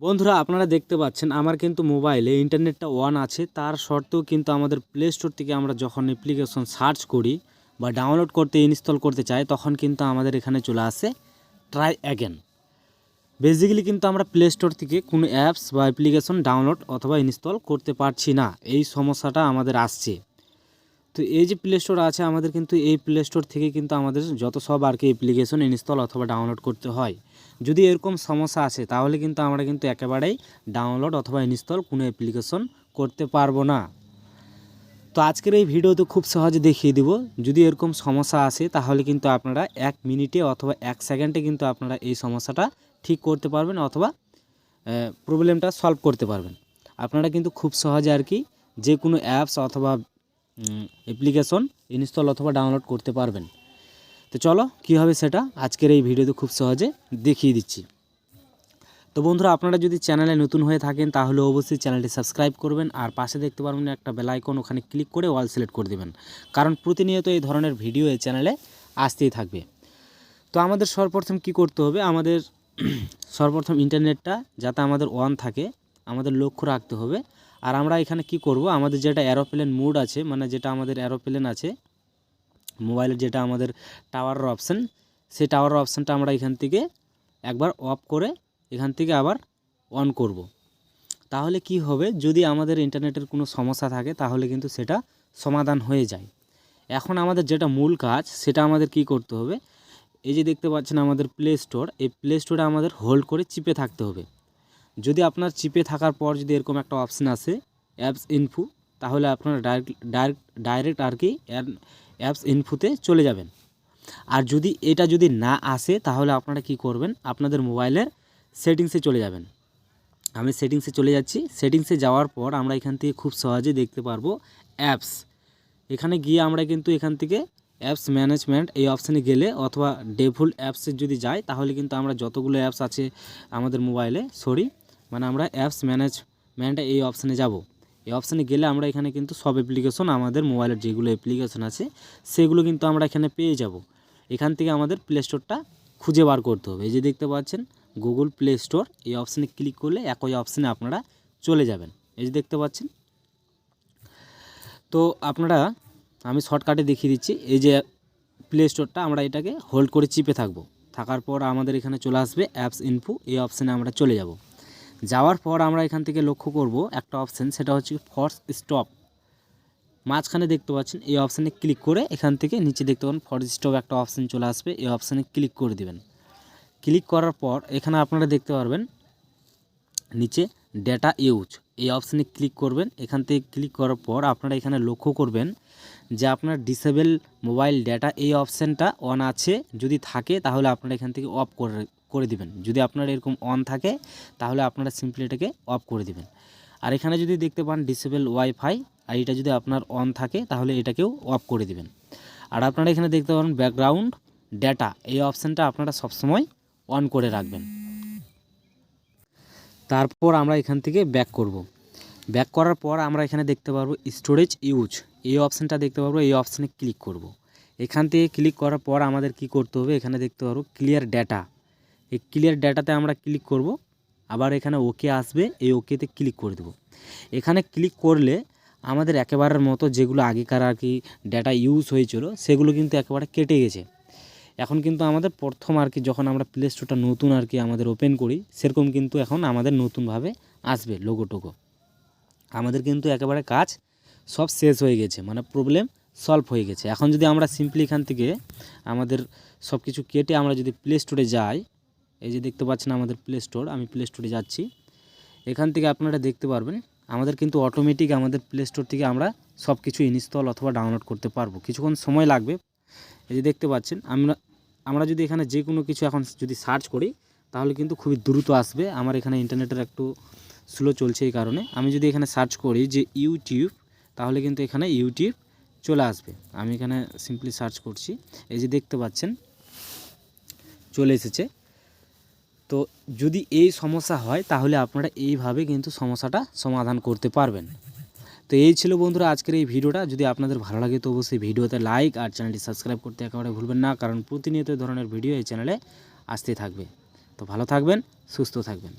বন্ধুরা, আপনারা দেখতে পাচ্ছেন আমার কিন্তু মোবাইলে ইন্টারনেটটা অন আছে। তার সত্ত্বেও কিন্তু আমাদের প্লে স্টোর থেকে আমরা যখন অ্যাপ্লিকেশন সার্চ করি বা ডাউনলোড করতে ইনস্টল করতে চাই, তখন কিন্তু আমাদের এখানে চলে আসে ট্রাই অ্যাগেন বেসিক্যালি কিন্তু আমরা প্লে স্টোর থেকে কোনো অ্যাপস বা অ্যাপ্লিকেশন ডাউনলোড অথবা ইনস্টল করতে পারছি না। এই সমস্যাটা আমাদের আসছে। তো এই যে প্লে স্টোর আছে, আমাদের কিন্তু এই প্লে স্টোর থেকে কিন্তু আমাদের যত সব আর কি অ্যাপ্লিকেশন ইনস্টল অথবা ডাউনলোড করতে হয়। যদি এরকম সমস্যা আসে, তাহলে কিন্তু আমরা কিন্তু একেবারেই ডাউনলোড অথবা ইনস্টল কোনো অ্যাপ্লিকেশন করতে পারব না। তো আজকের এই ভিডিওতে খুব সহজে দেখিয়ে দিব, যদি এরকম সমস্যা আসে, তাহলে কিন্তু আপনারা এক মিনিটে অথবা এক সেকেন্ডে কিন্তু আপনারা এই সমস্যাটা ঠিক করতে পারবেন অথবা প্রবলেমটা সলভ করতে পারবেন। আপনারা কিন্তু খুব সহজে আর কি যে কোনো অ্যাপস অথবা অ্যাপ্লিকেশন ইনস্টল অথবা ডাউনলোড করতে পারবেন। তো চলো, কী হবে সেটা আজকের এই ভিডিওতে খুব সহজে দেখিয়ে দিচ্ছি। তো বন্ধুরা, আপনারা যদি চ্যানেলে নতুন হয়ে থাকেন, তাহলে অবশ্যই চ্যানেলটি সাবস্ক্রাইব করবেন আর পাশে দেখতে পারবেন একটা বেল আইকন ওখানে ক্লিক করে অল সিলেক্ট করে দেবেন। কারণ প্রতিনিয়ত এই ধরনের ভিডিও এই চ্যানেলে আসতেই থাকবে। তো আমাদের সর্বপ্রথম কি করতে হবে? আমাদের সর্বপ্রথম ইন্টারনেটটা যাতে আমাদের অন থাকে, আমাদের লক্ষ্য রাখতে হবে। আর আমরা এখানে কি করব? আমাদের যেটা অ্যারোপ্লেন মুড আছে মানে যেটা আমাদের অ্যারোপ্লেন আছে মোবাইলের যেটা আমাদের টাওয়ারের অপশান সেই টাওয়ারের অপশানটা আমরা এখান থেকে একবার অফ করে এখান থেকে আবার অন করব। তাহলে কি হবে? যদি আমাদের ইন্টারনেটের কোনো সমস্যা থাকে, তাহলে কিন্তু সেটা সমাধান হয়ে যায়। এখন আমাদের যেটা মূল কাজ, সেটা আমাদের কি করতে হবে? এই যে দেখতে পাচ্ছেন আমাদের প্লে স্টোর এই প্লে স্টোরে আমাদের হোল্ড করে চিপে থাকতে হবে। যদি আপনার চিপে থাকার পর যদি এরকম একটা অপশান আসে অ্যাপস ইনফু তাহলে আপনারা ডাইরেক্ট ডাইরেক্ট ডাইরেক্ট আর কি অ্যাপস ইনফুতে চলে যাবেন। আর যদি এটা যদি না আসে, তাহলে আপনারা কি করবেন? আপনাদের মোবাইলের সেটিংসে চলে যাবেন। আমি সেটিংসে চলে যাচ্ছি। সেটিংসে যাওয়ার পর আমরা এখান থেকে খুব সহজে দেখতে পারব অ্যাপস এখানে গিয়ে আমরা কিন্তু এখান থেকে অ্যাপস ম্যানেজমেন্ট এই অপশানে গেলে অথবা ডেফল্ট অ্যাপসে যদি যাই, তাহলে কিন্তু আমরা যতগুলো অ্যাপস আছে আমাদের মোবাইলে সরি মানে আমরা অ্যাপস ম্যানেজমেন্টে এই অপশানে যাব। এই অপশানে গেলে আমরা এখানে কিন্তু সব অ্যাপ্লিকেশন আমাদের মোবাইলের যেগুলো অ্যাপ্লিকেশন আছে, সেগুলো কিন্তু আমরা এখানে পেয়ে যাব। এখান থেকে আমাদের প্লে স্টোরটা খুঁজে বার করতে হবে। এই যে দেখতে পাচ্ছেন গুগল প্লে স্টোর এই অপশানে ক্লিক করলে একই অপশানে আপনারা চলে যাবেন। এই যে দেখতে পাচ্ছেন, তো আপনারা, আমি শর্টকাটে দেখিয়ে দিচ্ছি। এই যে প্লে স্টোরটা আমরা এটাকে হোল্ড করে চিপে থাকব। থাকার পর আমাদের এখানে চলে আসবে অ্যাপস ইনফু এই অপশানে আমরা চলে যাব। যাওয়ার পর আমরা এখান থেকে লক্ষ্য করব একটা অপশান সেটা হচ্ছে ফর্স স্টপ মাঝখানে দেখতে পাচ্ছেন, এই অপশানে ক্লিক করে এখান থেকে নিচে দেখতে পাবেন ফর্স স্টপ একটা অপশান চলে আসবে, এই অপশানে ক্লিক করে দিবেন। ক্লিক করার পর এখানে আপনারা দেখতে পারবেন, নিচে ডেটা ইউজ এই অপশানে ক্লিক করবেন। এখান থেকে ক্লিক করার পর আপনারা এখানে লক্ষ্য করবেন যে আপনার ডিসেবল মোবাইল ডেটা এই অপশানটা অন আছে, যদি থাকে তাহলে আপনারা এখান থেকে অফ করে করে দিবেন। যদি আপনার এরকম অন থাকে, তাহলে আপনারা সিম্পলি এটাকে অফ করে দিবেন। আর এখানে যদি দেখতে পান ডিসেবল ওয়াইফাই আর এটা যদি আপনার অন থাকে, তাহলে এটাকেও অফ করে দিবেন। আর আপনারা এখানে দেখতে পারেন ব্যাকগ্রাউন্ড ডেটা এই অপশানটা আপনারা সবসময় অন করে রাখবেন। তারপর আমরা এখান থেকে ব্যাক করব। ব্যাক করার পর আমরা এখানে দেখতে পারব স্টোরেজ ইউজ এই অপশানটা দেখতে পারব, এই অপশানে ক্লিক করব। এখান থেকে ক্লিক করার পর আমাদের কি করতে হবে? এখানে দেখতে পারব ক্লিয়ার ডেটা এই ক্লিয়ার ডেটাতে আমরা ক্লিক করব। আবার এখানে ওকে আসবে, এই ওকেতে ক্লিক করে দেবো। এখানে ক্লিক করলে আমাদের একেবারের মতো যেগুলো আগেকার আর কি ডেটা ইউজ হয়েছিল, সেগুলো কিন্তু একেবারে কেটে গেছে। এখন কিন্তু আমাদের প্রথম আর কি যখন আমরা প্লে স্টোরটা নতুন আর কি আমাদের ওপেন করি, সেরকম কিন্তু এখন আমাদের নতুনভাবে আসবে লোগো টোগো। আমাদের কিন্তু একেবারে কাজ সব শেষ হয়ে গেছে মানে প্রবলেম সলভ হয়ে গেছে। এখন যদি আমরা সিম্পলি এখান থেকে আমাদের সব কিছু কেটে আমরা যদি প্লে স্টোরে যাই এই যে দেখতে পাচ্ছেন আমাদের প্লে স্টোর আমি প্লে স্টোরে যাচ্ছি। এখান থেকে আপনারা দেখতে পারবেন, আমাদের কিন্তু অটোমেটিক আমাদের প্লে স্টোর থেকে আমরা সব কিছু ইনস্টল অথবা ডাউনলোড করতে পারব। কিছুক্ষণ সময় লাগবে। এই যে দেখতে পাচ্ছেন, আমরা আমরা যদি এখানে যে কোনো কিছু এখন যদি সার্চ করি, তাহলে কিন্তু খুবই দ্রুত আসবে। আমার এখানে ইন্টারনেটের একটু স্লো চলছে এই কারণে। আমি যদি এখানে সার্চ করি যে ইউটিউব তাহলে কিন্তু এখানে ইউটিউব চলে আসবে। আমি এখানে সিম্পলি সার্চ করছি। এই যে দেখতে পাচ্ছেন, চলে এসেছে। তো যদি এই সমস্যা হয়, তাহলে আপনারা এইভাবে কিন্তু সমস্যাটা সমাধান করতে পারবেন। তো এই ছিল বন্ধুরা আজকের এই ভিডিওটা। যদি আপনাদের ভালো লাগে তো অবশ্যই ভিডিওতে লাইক আর চ্যানেলটি সাবস্ক্রাইব করতে একেবারে ভুলবেন না, কারণ প্রতিনিয়ত ধরনের ভিডিও এই চ্যানেলে আসতে থাকবে। তো ভালো থাকবেন, সুস্থ থাকবেন।